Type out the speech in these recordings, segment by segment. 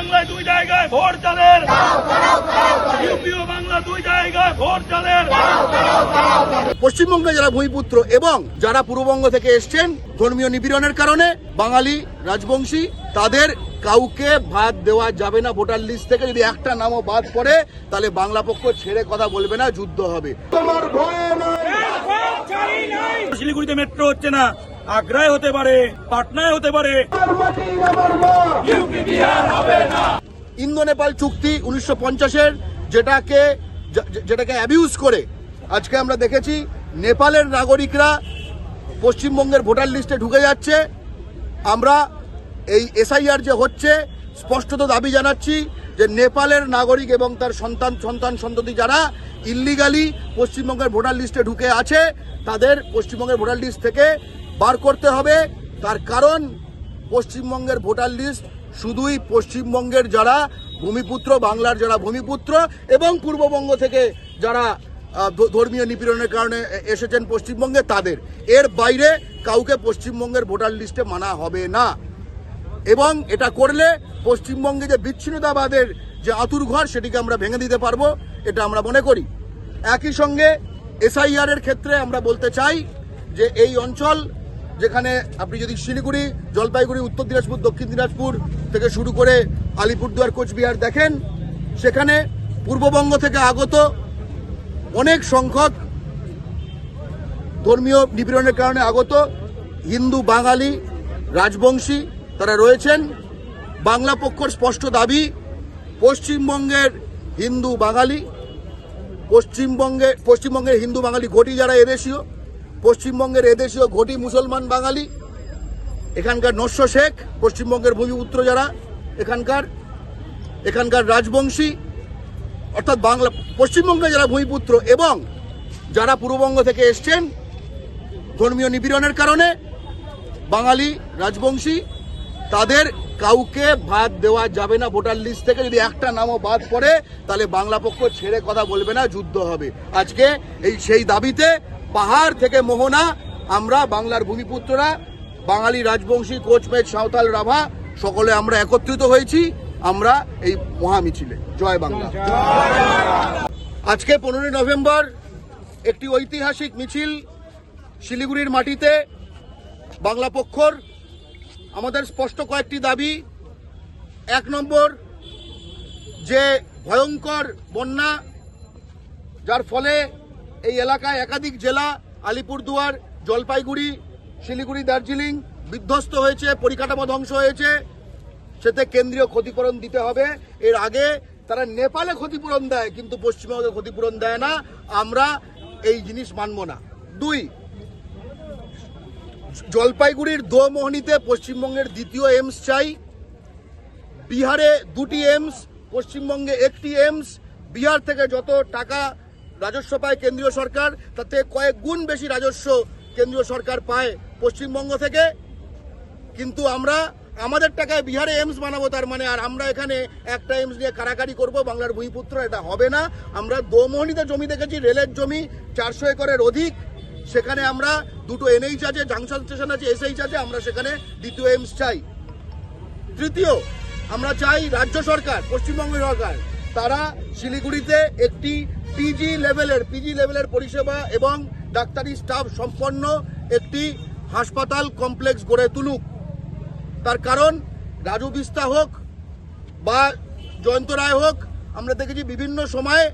বাংলায় দুই জায়গায় ভোট চালের। ইউপি ও বাংলা দুই জায়গায় ভোট চালের। পশ্চিমবঙ্গে যারা ভূমিপুত্র এবং যারা পূর্ববঙ্গ থেকে এসছেন ধর্মীয় নিপীড়নের কারণে বাঙালি রাজবংশী তাদের কাউকে বাদ দেওয়া যাবে না। ভোটার লিস্ট থেকে যদি একটা নামও বাদ পড়ে তাহলে বাংলা পক্ষ ছেড়ে কথা বলবে না যুদ্ধ হবে। তোমার ভয় নাই। শিলিগুড়িতে মেট্রো হচ্ছে না। আগ্রায় হতে পারে, পাটনায় হতে পারে। ইন্দো নেপাল চুক্তি উনিশশো পঞ্চাশের যেটাকে যেটাকে অ্যাবিউজ করে, আজকে আমরা দেখেছি নেপালের নাগরিকরা পশ্চিমবঙ্গের ভোটার লিস্টে ঢুকে যাচ্ছে। আমরা এই এসআইআর যে হচ্ছে, স্পষ্টত দাবি জানাচ্ছি যে নেপালের নাগরিক এবং তার সন্তান সন্তান সন্ততি যারা ইল্লিগালি পশ্চিমবঙ্গের ভোটার লিস্টে ঢুকে আছে, তাদের পশ্চিমবঙ্গের ভোটার লিস্ট থেকে বার করতে হবে। তার কারণ, পশ্চিমবঙ্গের ভোটার লিস্ট শুধুই পশ্চিমবঙ্গের যারা ভূমিপুত্র, বাংলার যারা ভূমিপুত্র এবং পূর্ববঙ্গ থেকে যারা ধর্মীয় নিপীড়নের কারণে এসেছেন পশ্চিমবঙ্গে তাদের। এর বাইরে কাউকে পশ্চিমবঙ্গের ভোটার লিস্টে মানা হবে না। এবং এটা করলে পশ্চিমবঙ্গে যে বিচ্ছিন্নতাবাদের যে আতুর ঘর, সেটিকে আমরা ভেঙে দিতে পারব, এটা আমরা মনে করি। একই সঙ্গে এসআইআর এর ক্ষেত্রে আমরা বলতে চাই যে এই অঞ্চল যেখানে আপনি যদি শিলিগুড়ি, জলপাইগুড়ি, উত্তর দিনাজপুর, দক্ষিণ দিনাজপুর থেকে শুরু করে আলিপুরদুয়ার, কোচবিহার দেখেন, সেখানে পূর্ববঙ্গ থেকে আগত অনেক সংখ্যক ধর্মীয় নিপীড়নের কারণে আগত হিন্দু, বাঙালি, রাজবংশী তারা রয়েছেন। বাংলা পক্ষর স্পষ্ট দাবি, পশ্চিমবঙ্গের হিন্দু, বাঙালি, পশ্চিমবঙ্গে, পশ্চিমবঙ্গের হিন্দু, বাঙালি ঘটি যারা এদেশীয় পশ্চিমবঙ্গের এদেশীয় ঘটি মুসলমান বাঙালি, এখানকার নস্য শেখ, পশ্চিমবঙ্গের ভূমিপুত্র যারা, এখানকার এখানকার রাজবংশী, অর্থাৎ বাংলা, পশ্চিমবঙ্গে যারা ভূমিপুত্র এবং যারা পূর্ববঙ্গ থেকে এসছেন, ধর্মীয় নিপীড়নের কারণে বাঙালি, রাজবংশী, তাদের কাউকে বাদ দেওয়া যাবে না ভোটার লিস্ট থেকে। যদি একটা নামও বাদ পড়ে, তাহলে বাংলা পক্ষ ছেড়ে কথা বলবে না, যুদ্ধ হবে। আজকে এই সেই দাবিতে পাহাড় থেকে মোহনা, আমরা বাংলার ভূমিপুত্ররা, বাঙালি রাজবংশী কোচমেজ সাঁওতাল রাভা, সকলে আমরা একত্রিত হয়েছি, আমরা এই মহামিছিলে। জয় বাংলা। আজকে পনেরোই নভেম্বর, একটি ঐতিহাসিক মিছিল শিলিগুড়ির মাটিতে, বাংলা পক্ষর। আমাদের স্পষ্ট কয়েকটি দাবি। এক নম্বর, যে ভয়ঙ্কর বন্যা, যার ফলে এই এলাকায় একাধিক জেলা, আলিপুরদুয়ার, জলপাইগুড়ি, শিলিগুড়ি, দার্জিলিং বিধ্বস্ত হয়েছে, পরিকাঠামো ধ্বংস হয়েছে। সেতে কেন্দ্রীয় ক্ষতিপূরণ দিতে হবে। এর আগে তারা নেপালে ক্ষতিপূরণ দেয়, কিন্তু পশ্চিমবঙ্গে ক্ষতিপূরণ দেয় না। আমরা এই জিনিস মানব না। দুই, জলপাইগুড়ির দোমোহনীতে পশ্চিমবঙ্গের দ্বিতীয় এমস চাই। বিহারে দুটি এমস, পশ্চিমবঙ্গে একটি এমস। বিহার থেকে যত টাকা রাজস্ব পায় কেন্দ্রীয় সরকার, তাতে কয়েক গুণ বেশি রাজস্ব কেন্দ্রীয় সরকার পায় পশ্চিমবঙ্গ থেকে। কিন্তু আমরা আমাদের টাকায় বিহারে এমস বানাবো তার মানে আর আমরা এখানে একটা এমস নিয়ে কারাকারি করব, বাংলার ভূমিপুত্র, এটা হবে না। আমরা দোমোহনীতে জমি দেখেছি, রেলের জমি, চারশো একরের অধিক। সেখানে আমরা দুটো এনএইচ আছে জাংশন স্টেশন আছে এসএইচ আছে, আমরা সেখানে দ্বিতীয় এমস চাই। তৃতীয়, আমরা চাই রাজ্য সরকার, পশ্চিমবঙ্গ সরকার তারা শিলিগুড়িতে একটি পিজি লেভেলের পিজি লেভেলের পরিষেবা এবং ডাক্তারি স্টাফ সম্পন্ন একটি হাসপাতাল কমপ্লেক্স গড়ে তুলুক। তার কারণ, রাজু বিস্তা হোক বা জয়ন্ত রায় হোক, আমরা দেখেছি বিভিন্ন সময়ে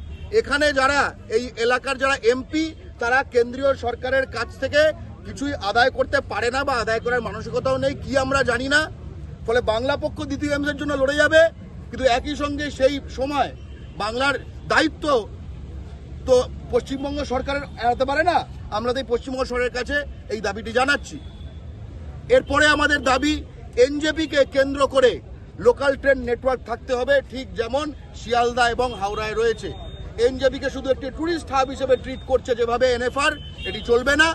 এখানে যারা, এই এলাকার যারা এমপি তারা কেন্দ্রীয় সরকারের কাছ থেকে কিছুই আদায় করতে পারে না বা আদায় করার মানসিকতাও নেই, কি আমরা জানি না। ফলে বাংলা পক্ষ দ্বিতীয় এমসের জন্য লড়ে যাবে। কিন্তু একই সঙ্গে সেই সময় বাংলার দায়িত্ব তো পশ্চিমবঙ্গ সরকারের এড়াতে পারে না, আমরা তাই পশ্চিমবঙ্গ সরকারের কাছে এই দাবিটি জানাচ্ছি। এরপরে আমাদের দাবি, এনজেপিকে কেন্দ্র করে লোকাল ট্রেন নেটওয়ার্ক থাকতে হবে, ঠিক যেমন শিয়ালদা এবং হাওড়ায় রয়েছে। এনজেপিকে শুধু একটি ট্যুরিস্ট হাব হিসেবে ট্রিট করছে যেভাবে এনএফআর, এটি চলবে না।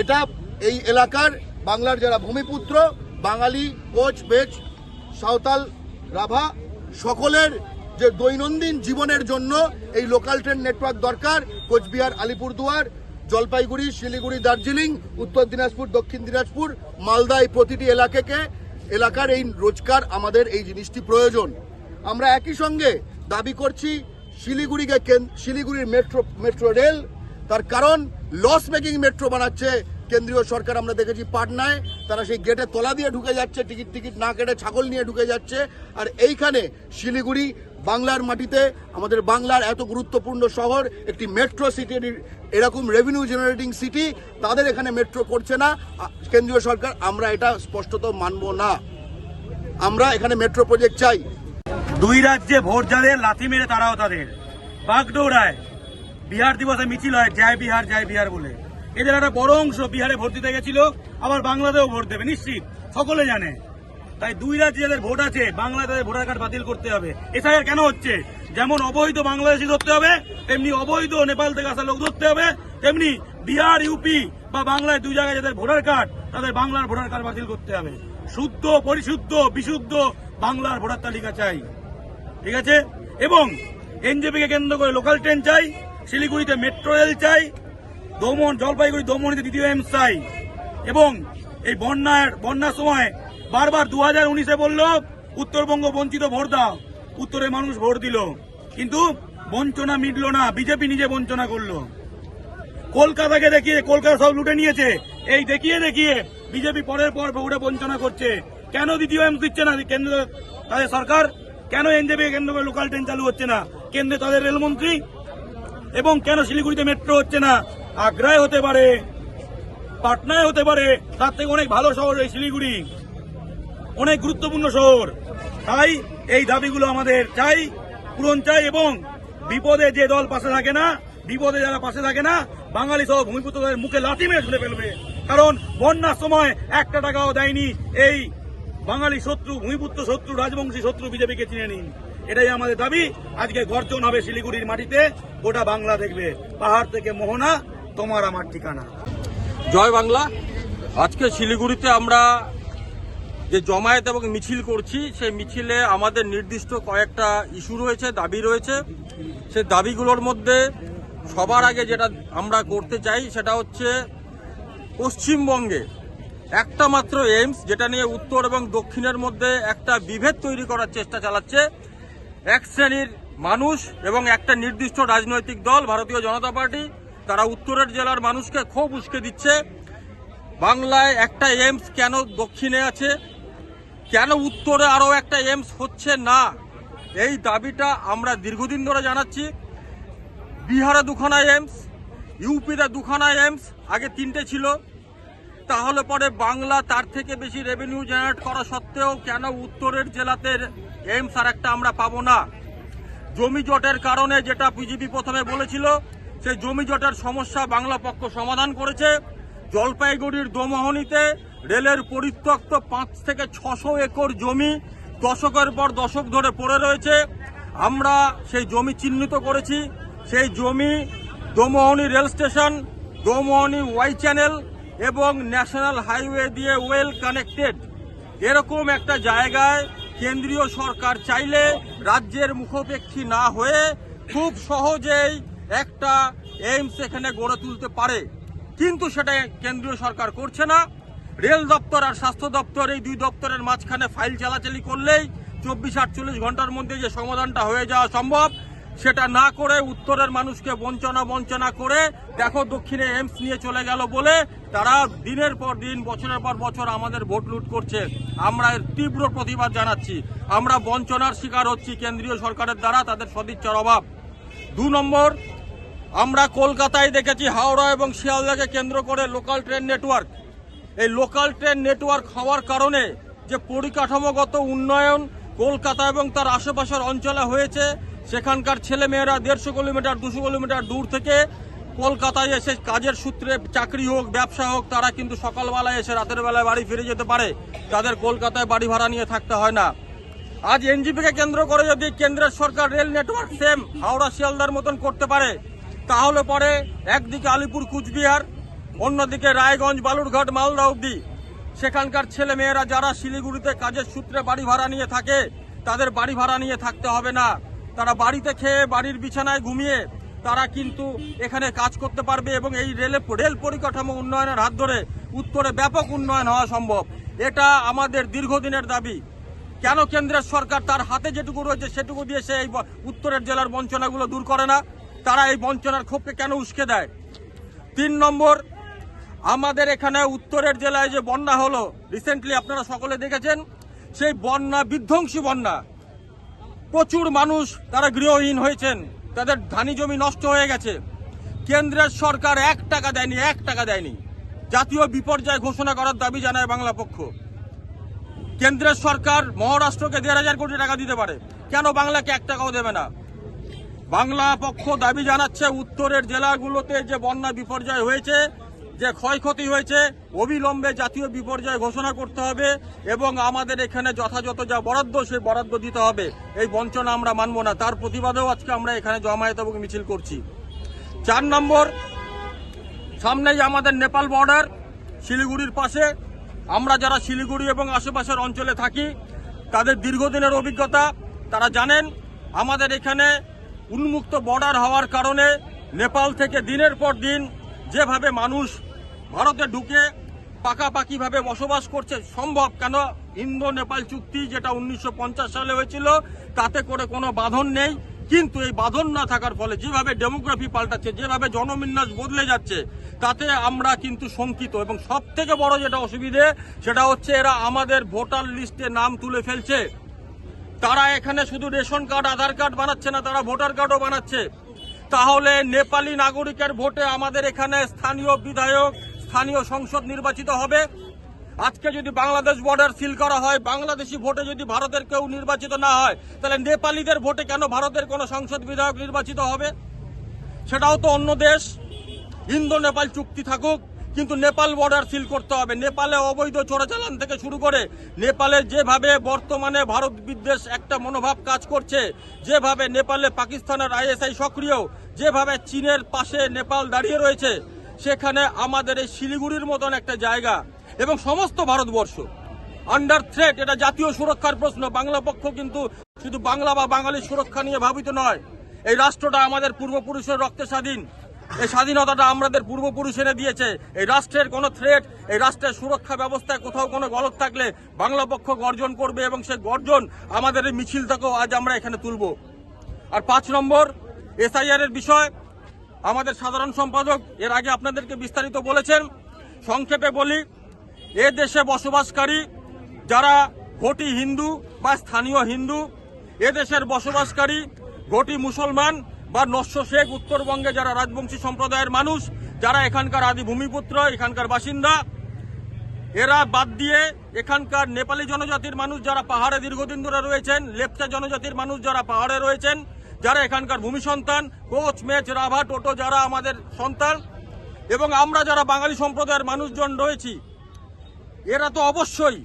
এটা এই এলাকার বাংলার যারা ভূমিপুত্র, বাঙালি, কোচ, বেচ, সাঁওতাল রাভা, সকলের যে দৈনন্দিন জীবনের জন্য এই লোকাল ট্রেন নেটওয়ার্ক দরকার, কোচবিহার, আলিপুরদুয়ার, জলপাইগুড়ি, শিলিগুড়ি, দার্জিলিং, উত্তর দিনাজপুর, দক্ষিণ দিনাজপুর, মালদা এই প্রতিটি এলাকাকে, এলাকার এই রোজকার আমাদের এই জিনিসটি প্রয়োজন। আমরা একই সঙ্গে দাবি করছি শিলিগুড়িকে শিলিগুড়ির মেট্রো মেট্রো রেল তার কারণ লস মেকিং মেট্রো বানাচ্ছে কেন্দ্রীয় সরকার আমরা দেখেছি পাটনায়, তারা সেই গেটে তলা দিয়ে ঢুকে যাচ্ছে, টিকিট টিকিট না কেটে ছাগল নিয়ে ঢুকে যাচ্ছে। আর এইখানে শিলিগুড়ি, বাংলার মাটিতে আমাদের বাংলার এত গুরুত্বপূর্ণ শহর, একটি মেট্রো সিটির এরকম রেভিনিউ জেনারেটিং সিটি তাদের এখানে মেট্রো করছে না। কেন্দ্রীয় সরকার, আমরা এটা স্পষ্টত মানব না। আমরা এখানে মেট্রো প্রজেক্ট চাই। দুই রাজ্যে ভোট যাদের লাথি মেরে তারাও তাদের। বাগডোরায় বিহার দিবসে মিছিল হয়, জয় বিহার জয় বিহার বলে। এদের একটা বড় অংশ বিহারে ভোট দিতে গেছিল, আবার বাংলাতেও ভোট দেবে, নিশ্চিত। সকলে জানে। তাই দুই রাজ্যে যাদের ভোট আছে বাংলায় তাদের ভোটার কার্ড বাতিল করতে হবে। এসআইআর কেন হচ্ছে? যেমন অবৈধ বাংলাদেশি ধরতে হবে, তেমনি অবৈধ নেপাল থেকে আসা লোক ধরতে হবে, তেমনি বিহার, ইউপি বা বাংলায় দুই জায়গায় যাদের ভোটার কার্ড, তাদের বাংলার ভোটার কার্ড বাতিল করতে হবে। শুদ্ধ, পরিশুদ্ধ, বিশুদ্ধ বাংলার ভোটার তালিকা চাই। ঠিক আছে? এবং এনজেপিকে কেন্দ্র করে লোকাল ট্রেন চাই, শিলিগুড়িতে মেট্রো রেল চাই দমন, জলপাইগুড়ি দমনিতে দ্বিতীয় এমস চাই এবং এই বন্যার বন্যার সময় বারবার দু হাজার উনিশে বলল, উত্তরবঙ্গ বঞ্চিত ভোট দাও। উত্তরে মানুষ ভোট দিল। কিন্তু বঞ্চনা মিটল না, বিজেপি নিজে বঞ্চনা করল। কলকাতাকে দেখিয়ে, কলকাতা সব লুটে নিয়েছে। এই দেখিয়ে দেখিয়ে বিজেপি পরের পর ভোটে বঞ্চনা করছে। কেন দ্বিতীয় এমস দিচ্ছে না কেন্দ্র তাদের সরকার? কেন এনজেপি কেন্দ্র করে লোকাল ট্রেন চালু হচ্ছে না? কেন্দ্রে তাদের রেলমন্ত্রী? এবং কেন শিলিগুড়িতে মেট্রো হচ্ছে না? আগ্রায় হতে পারে, পাটনায় হতে পারে, তার থেকে অনেক ভালো শহর এই শিলিগুড়ি। অনেক গুরুত্বপূর্ণ শহর। তাই এই দাবিগুলো আমাদের চাই, পূরণ চাই এবং বিপদে যে দল পাশে থাকে না, বিপদে যারা পাশে থাকে না, বাঙালি সহ ভূমিপুত্রদের মুখে লাথি মেরে ছুড়ে ফেলবে। কারণ বন্যার সময় একটা টাকাও দেয়নি এই বাঙালি শত্রু, ভূমিপুত্র শত্রু, রাজবংশী শত্রু বিজেপিকে চিনে নিন। এটাই আমাদের দাবি। আজকে গর্জন হবে শিলিগুড়ির মাটিতে, গোটা বাংলা দেখবে। পাহাড় থেকে মোহনা তোমার আমার ঠিকানা। জয় বাংলা। আজকে শিলিগুড়িতে আমরা যে জমায়েত এবং মিছিল করছি, সেই মিছিলে আমাদের নির্দিষ্ট কয়েকটা ইস্যু রয়েছে, দাবি রয়েছে। সেই দাবিগুলোর মধ্যে সবার আগে যেটা আমরা করতে চাই, সেটা হচ্ছে পশ্চিমবঙ্গে একটা মাত্র এইমস, যেটা নিয়ে উত্তর এবং দক্ষিণের মধ্যে একটা বিভেদ তৈরি করার চেষ্টা চালাচ্ছে। এক শ্রেণির মানুষ এবং একটা নির্দিষ্ট রাজনৈতিক দল, ভারতীয় জনতা পার্টি তারা উত্তরের জেলার মানুষকে ক্ষোভ উস্কে দিচ্ছে। বাংলায় একটা এমস কেন দক্ষিণে আছে? কেন উত্তরে আরও একটা এমস হচ্ছে না? এই দাবিটা আমরা দীর্ঘদিন ধরে জানাচ্ছি। বিহারে দুখানা এইমস ইউপিতে দুখানা এমস আগে তিনটে ছিল। তাহলে পরে বাংলা তার থেকে বেশি রেভিনিউ জেনারেট করা সত্ত্বেও কেন উত্তরের জেলাতে এমস আর একটা আমরা পাবো না? জমি জটের কারণে যেটা বিজেপি প্রথমে বলেছিল সেই জমি জটের সমস্যা বাংলা পক্ষ সমাধান করেছে, জলপাইগুড়ির দোমোহনীতে রেলের পরিত্যক্ত পাঁচ থেকে ছশো একর জমি দশকের পর দশক ধরে পড়ে রয়েছে। আমরা সেই জমি চিহ্নিত করেছি। সেই জমি Domohani rail station, Domohani Y channel এবং ন্যাশনাল হাইওয়ে দিয়ে ওয়েল কানেক্টেড। এরকম একটা জায়গায় কেন্দ্রীয় সরকার চাইলে রাজ্যের মুখোপেক্ষী না হয়ে খুব সহজেই একটা এইমস এখানে গড়ে তুলতে পারে, কিন্তু সেটা কেন্দ্রীয় সরকার করছে না। রেল দপ্তর আর স্বাস্থ্য দপ্তর এই দুই দপ্তরের মাঝখানে ফাইল চালাচালি করলেই চব্বিশ আটচল্লিশ ঘণ্টার মধ্যে যে সমাধানটা হয়ে যাওয়া সম্ভব, সেটা না করে উত্তরের মানুষকে বঞ্চনা বঞ্চনা করে, দেখো দক্ষিণে এইমস নিয়ে চলে গেল বলে তারা দিনের পর দিন, বছরের পর বছর আমাদের ভোট লুট করছে। আমরা এর তীব্র প্রতিবাদ জানাচ্ছি। আমরা বঞ্চনার শিকার হচ্ছি কেন্দ্রীয় সরকারের দ্বারা, তাদের সদিচ্ছার অভাব। দু নম্বর আমরা কলকাতায় দেখেছি, হাওড়া এবং শিয়ালদাকে কেন্দ্র করে লোকাল ট্রেন নেটওয়ার্ক। এই লোকাল ট্রেন নেটওয়ার্ক হওয়ার কারণে যে পরিকাঠামোগত উন্নয়ন কলকাতা এবং তার আশেপাশের অঞ্চলে হয়েছে, সেখানকার ছেলেমেয়েরা দেড়শো কিলোমিটার, দুশো কিলোমিটার দূর থেকে কলকাতায় এসে কাজের সূত্রে চাকরি হোক, ব্যবসা হোক, তারা কিন্তু সকালবেলায় এসে রাতের বেলায় বাড়ি ফিরে যেতে পারে। তাদের কলকাতায় বাড়ি ভাড়া নিয়ে থাকতে হয় না। আজ এনজিপিকে কেন্দ্র করে যদি কেন্দ্রের সরকার রেল নেটওয়ার্ক সেম হাওড়া শিয়ালদার মতন করতে পারে তাহলে পরে একদিকে আলিপুর কুচবিহার, অন্যদিকে রায়গঞ্জ, বালুরঘাট, মালদা অব্দি সেখানকার ছেলে মেয়েরা যারা শিলিগুড়িতে কাজের সূত্রে বাড়ি ভাড়া নিয়ে থাকে, তাদের বাড়ি ভাড়া নিয়ে থাকতে হবে না। তারা বাড়িতে খেয়ে বাড়ির বিছানায় ঘুমিয়ে তারা কিন্তু এখানে কাজ করতে পারবে এবং এই রেলে, রেল পরিকাঠামো উন্নয়নের হাত ধরে উত্তরে ব্যাপক উন্নয়ন হওয়া সম্ভব। এটা আমাদের দীর্ঘদিনের দাবি। কেন কেন্দ্রের সরকার তার হাতে যেটুকু রয়েছে সেটুকু দিয়ে সে এই উত্তরের জেলার বঞ্চনাগুলো দূর করে না? তারা এই বঞ্চনার ক্ষোভকে কেন উস্কে দেয়? তিন নম্বর, আমাদের এখানে উত্তরের জেলায় যে বন্যা হলো রিসেন্টলি আপনারা সকলে দেখেছেন, সেই বন্যা, বিধ্বংসী বন্যা। প্রচুর মানুষ তারা গৃহহীন হয়েছেন, তাদের ধানি জমি নষ্ট হয়ে গেছে। কেন্দ্রের সরকার এক টাকা দেয়নি, এক টাকা দেয়নি। জাতীয় বিপর্যয় ঘোষণা করার দাবি জানায় বাংলা পক্ষ। কেন্দ্রের সরকার মহারাষ্ট্রকে দেড় হাজার কোটি টাকা দিতে পারে। কেন বাংলাকে এক টাকাও দেবে না? বাংলা পক্ষ দাবি জানাচ্ছে উত্তরের জেলাগুলোতে যে বন্যা বিপর্যয় হয়েছে, যে ক্ষয়ক্ষতি হয়েছে, অবিলম্বে জাতীয় বিপর্যয় ঘোষণা করতে হবে এবং আমাদের এখানে যথাযথ যা বরাদ্দ, সেই বরাদ্দ দিতে হবে। এই বঞ্চনা আমরা মানব না। তার প্রতিবাদেও আজকে আমরা এখানে জমায়েত এবং মিছিল করছি। চার নম্বর, সামনেই আমাদের নেপাল বর্ডার, শিলিগুড়ির পাশে। আমরা যারা শিলিগুড়ি এবং আশেপাশের অঞ্চলে থাকি, তাদের দীর্ঘদিনের অভিজ্ঞতা, তারা জানেন, আমাদের এখানে উন্মুক্ত বর্ডার হওয়ার কারণে নেপাল থেকে দিনের পর দিন যেভাবে মানুষ ভারতে ঢুকে পাকাপাকিভাবে বসবাস করছে, সম্ভব কেন? ইন্দো নেপাল চুক্তি যেটা উনিশশো পঞ্চাশ সালে হয়েছিল, তাতে করে কোনো বাঁধন নেই। কিন্তু এই বাঁধন না থাকার ফলে, যেভাবে ডেমোগ্রাফি পাল্টাচ্ছে, যেভাবে জনবিন্যাস বদলে যাচ্ছে, তাতে আমরা কিন্তু শঙ্কিত। এবং সব থেকে বড় যেটা অসুবিধে, সেটা হচ্ছে এরা আমাদের ভোটার লিস্টে নাম তুলে ফেলছে। তারা এখানে শুধু রেশন কার্ড, আধার কার্ড বানাচ্ছে না, তারা ভোটার কার্ডও বানাচ্ছে। তাহলে নেপালি নাগরিকের ভোটে আমাদের এখানে স্থানীয় বিধায়ক, স্থানীয় সংসদ নির্বাচিত হবে। আজকে যদি বাংলাদেশ বর্ডার সিল করা হয়, বাংলাদেশি ভোটে যদি ভারতের কেউ নির্বাচিত না হয়, তাহলে নেপালিদের ভোটে কেন ভারতের কোনো সংসদ বিধায়ক নির্বাচিত হবে? সেটাও তো অন্য দেশ। ইন্দো নেপাল চুক্তি থাকুক কিন্তু নেপাল বর্ডার সিল করতে হবে। নেপালে অবৈধ চোরাচালান থেকে শুরু করে নেপালের যেভাবে বর্তমানে ভারত বিদ্বেষ একটা মনোভাব কাজ করছে, যেভাবে নেপালে পাকিস্তানের আইএসআই সক্রিয়, যেভাবে চীনের পাশে নেপাল দাঁড়িয়ে রয়েছে, সেখানে আমাদের এই শিলিগুড়ির মতন একটা জায়গা এবং সমস্ত ভারতবর্ষ। আন্ডার থ্রেট এটা জাতীয় সুরক্ষার প্রশ্ন। বাংলা পক্ষ কিন্তু শুধু বাংলা বা বাঙালির সুরক্ষা নিয়ে ভাবিত নয়। এই রাষ্ট্রটা আমাদের পূর্বপুরুষের রক্তে স্বাধীন। এই স্বাধীনতাটা আমাদের পূর্বপুরুষ এনে দিয়েছে। এই রাষ্ট্রের কোনো থ্রেট এই রাষ্ট্রের সুরক্ষা ব্যবস্থায় কোথাও কোনো গলত থাকলে বাংলা পক্ষ গর্জন করবে এবং সেই গর্জন আমাদের এই মিছিল মিছিলটাকেও আজ আমরা এখানে তুলব। আর পাঁচ নম্বর এসআইআর এর বিষয়, আমাদের সাধারণ সম্পাদক এর আগে আপনাদেরকে বিস্তারিত বলেছেন। সংক্ষেপে বলি, এ দেশে বসবাসকারী যারা ঘটি হিন্দু বা স্থানীয় হিন্দু, এ দেশের বসবাসকারী ঘটি মুসলমান বা নস্য শেখ উত্তরবঙ্গে যারা রাজবংশী সম্প্রদায়ের মানুষ, যারা এখানকার আদি ভূমিপুত্র, এখানকার বাসিন্দা, এরা বাদ দিয়ে এখানকার নেপালি জনজাতির মানুষ যারা পাহাড়ে দীর্ঘদিন ধরে রয়েছেন, লেপচা জনজাতির মানুষ যারা পাহাড়ে রয়েছেন, যারা এখানকার ভূমি সন্তান, কোচ, মেচ, রাভা, টোটো যারা আমাদের সন্তান, এবং আমরা যারা বাঙালি সম্প্রদায়ের মানুষজন রয়েছি, এরা তো অবশ্যই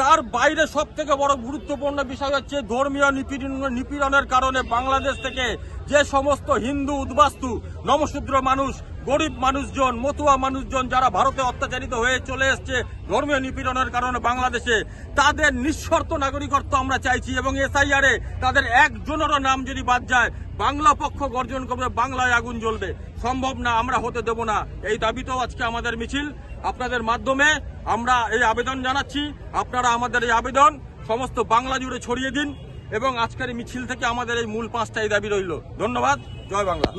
তার বাইরে সব থেকে বড় গুরুত্বপূর্ণ বিষয় হচ্ছে ধর্মীয় নিপীড়ন, নিপীড়নের কারণে বাংলাদেশ থেকে যে সমস্ত হিন্দু উদ্বাস্তু, নমশূদ্র মানুষ, গরিব মানুষজন, মতুয়া মানুষজন যারা ভারতে অত্যাচারিত হয়ে চলে এসছে ধর্মীয় নিপীড়নের কারণে বাংলাদেশে, তাদের নিঃশর্ত নাগরিকত্ব আমরা চাইছি এবং এসআইআরে তাদের একজনেরও নাম যদি বাদ যায়, বাংলা পক্ষ গর্জন করবে, বাংলায় আগুন জ্বলবে। সম্ভব না, আমরা হতে দেব না। এই দাবিতেও আজকে আমাদের মিছিল। আপনাদের মাধ্যমে আমরা এই আবেদন জানাচ্ছি। আপনারা আমাদের এই আবেদন সমস্ত বাংলা জুড়ে ছড়িয়ে দিন। এবং আজকের মিছিল থেকে আমাদের এই মূল পাঁচটাই দাবি রইল। ধন্যবাদ। জয় বাংলা।